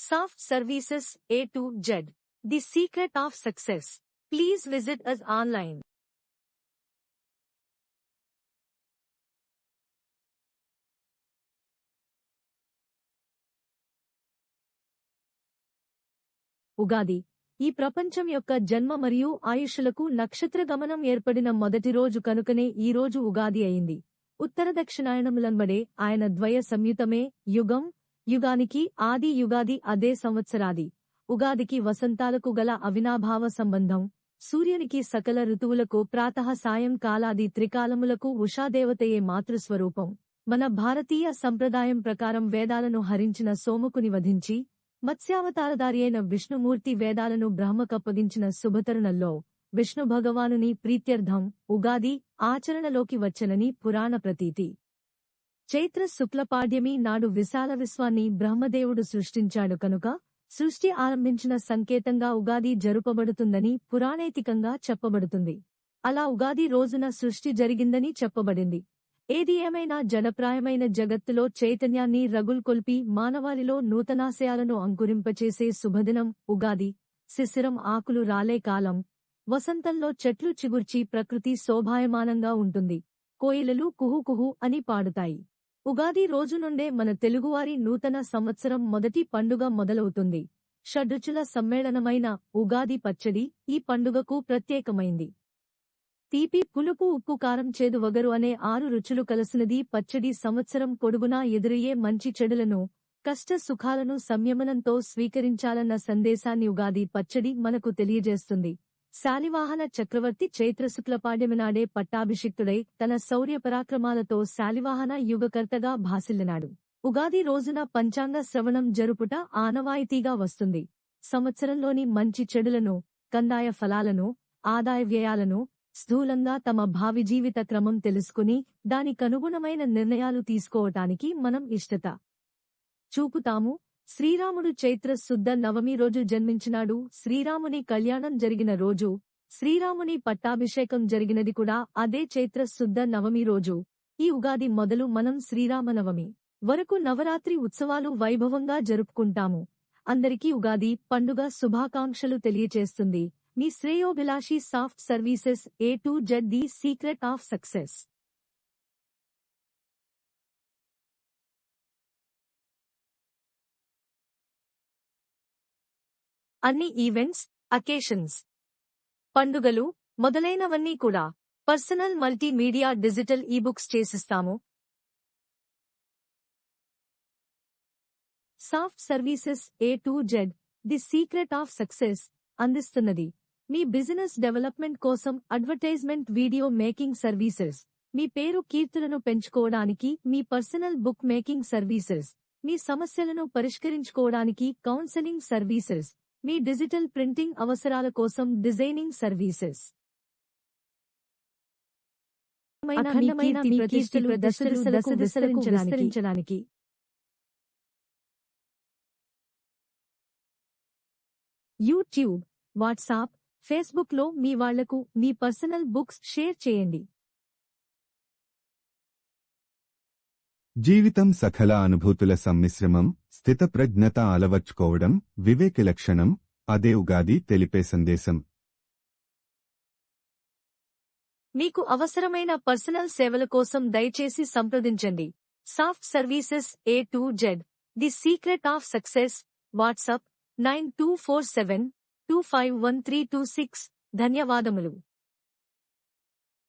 Soft Services A to Z. The secret of success. Please visit us online. Ugadi ఈ ప్రపంచం యొక్క జన్మ మరియు ఆయుష్లకు నక్షత్ర గమనం ఏర్పడిన మొదటి రోజు కనుకనే ఈ రోజు ఉగాది అయింది ఉత్తర దక్షిణాయనములంబడే ఆయన ద్వయ సంయుతమే యుగం యుగానికి ఆది యుగాది అదే సంవత్సరాది. ఉగాదికి వసంతాలకు గల అవినాభావ సంబంధం. సూర్యునికి సకల ఋతువులకు ప్రాతః సాయంకాలాది త్రికాలములకు ఉషాదేవతయే మాతృస్వరూపం. మన భారతీయ సంప్రదాయం ప్రకారం వేదాలను హరించిన సోముకుని వధించి మత్స్యావతారధారి అయిన విష్ణుమూర్తి వేదాలను బ్రహ్మకప్పగించిన శుభతరుణంలో విష్ణు భగవానుని ప్రీత్యర్థం ఉగాది ఆచరణలోకి వచ్చనని పురాణ ప్రతీతి. చైత్ర శుక్లపాడ్యమి నాడు విశాల విశ్వాన్ని బ్రహ్మదేవుడు సృష్టించాడు కనుక సృష్టి ఆరంభించిన సంకేతంగా ఉగాది జరుపబడుతుందని పురాణేతికంగా చెప్పబడుతుంది. అలా ఉగాది రోజున సృష్టి జరిగిందని చెప్పబడింది. ఏది ఏమైనా జనప్రాయమైన జగత్తులో చైతన్యాన్ని రగుల్కొల్పి మానవాళిలో నూతనాశయాలను అంకురింపచేసే శుభదినం ఉగాది. శిశిరం ఆకులు రాలే కాలం. వసంతంలో చెట్లు చిగుర్చి ప్రకృతి శోభాయమానంగా ఉంటుంది. కోయిలలు కుహు కుహు అని పాడుతాయి. ఉగాది రోజు నుండే మన తెలుగువారి నూతన సంవత్సరం మొదటి పండుగ మొదలవుతుంది. షడ్రుచుల సమ్మేళనమైన ఉగాది పచ్చడి ఈ పండుగకు ప్రత్యేకమైంది. తీపి పులుపు ఉప్పు కారం చేదు వగరు అనే ఆరు రుచులు కలసినది పచ్చడి సంవత్సరం పొడుగునా ఎదురయ్యే మంచి చెడులను కష్ట సుఖాలను సంయమనంతో స్వీకరించాలన్న సందేశాన్ని ఉగాది పచ్చడి మనకు తెలియజేస్తుంది. శాలివాహన చక్రవర్తి చైత్రశుక్లపాడ్యమినాడే పట్టాభిషిక్తుడై తన శౌర్య పరాక్రమాలతో శాలివాహన యుగకర్తగా భాసిల్లినాడు. ఉగాది రోజున పంచాంగ శ్రవణం జరుపుట ఆనవాయితీగా వస్తుంది. సంవత్సరంలోని మంచి చెడులను కందాయ ఫలాలను ఆదాయ వ్యయాలను స్థూలంగా తమ భావి జీవిత క్రమం తెలుసుకుని దానికనుగుణమైన నిర్ణయాలు తీసుకోవటానికి మనం ఇష్టత చూపుతాము. శ్రీరాముడు చైత్ర శుద్ధ నవమి రోజు జన్మించినాడు. శ్రీరాముని కళ్యాణం జరిగిన రోజు శ్రీరాముని పట్టాభిషేకం జరిగినది కూడా అదే చైత్ర శుద్ధ నవమి రోజు. ఈ ఉగాది మొదలు మనం శ్రీరామనవమి వరకు నవరాత్రి ఉత్సవాలు వైభవంగా జరుపుకుంటాము. అందరికీ ఉగాది పండుగ శుభాకాంక్షలు తెలియచేస్తుంది. మీ శ్రేయోభిలాషి soft services A to Z the secret of success అన్ని ఈవెంట్స్ అకేషన్స్ పండుగలు మొదలైనవన్నీ కూడా personal multimedia digital ebooks చేసిస్తాము. Soft services A to Z the secret of success అందిస్తున్నది. మీ బిజినెస్ డెవలప్మెంట్ కోసం అడ్వర్టైజ్మెంట్ వీడియో మేకింగ్ సర్వీసెస్. మీ పేరు కీర్తులను పెంచుకోవడానికి మీ పర్సనల్ బుక్ మేకింగ్ సర్వీసెస్. మీ సమస్యలను పరిష్కరించుకోవడానికి కౌన్సెలింగ్ సర్వీసెస్. మీ డిజిటల్ ప్రింటింగ్ అవసరాల కోసం డిజైనింగ్ సర్వీసెస్. విస్తరించడానికి. యూట్యూబ్ వాట్సాప్ ఫేస్బుక్లో మీ వాళ్ళకు మీ పర్సనల్ బుక్స్ షేర్ చేయండి. జీవితం సకల అనుభూతుల సమ్మిశ్రమం స్థితప్రజ్ఞత అలవర్చుకోవడం వివేక లక్షణం అదే ఉగాది తెలిపే సందేశం. మీకు అవసరమైన పర్సనల్ సేవల కోసం దయచేసి సంప్రదించండి. Soft services A to Z the secret of success. WhatsApp nine two four seven two five one three two six. ధన్యవాదములు.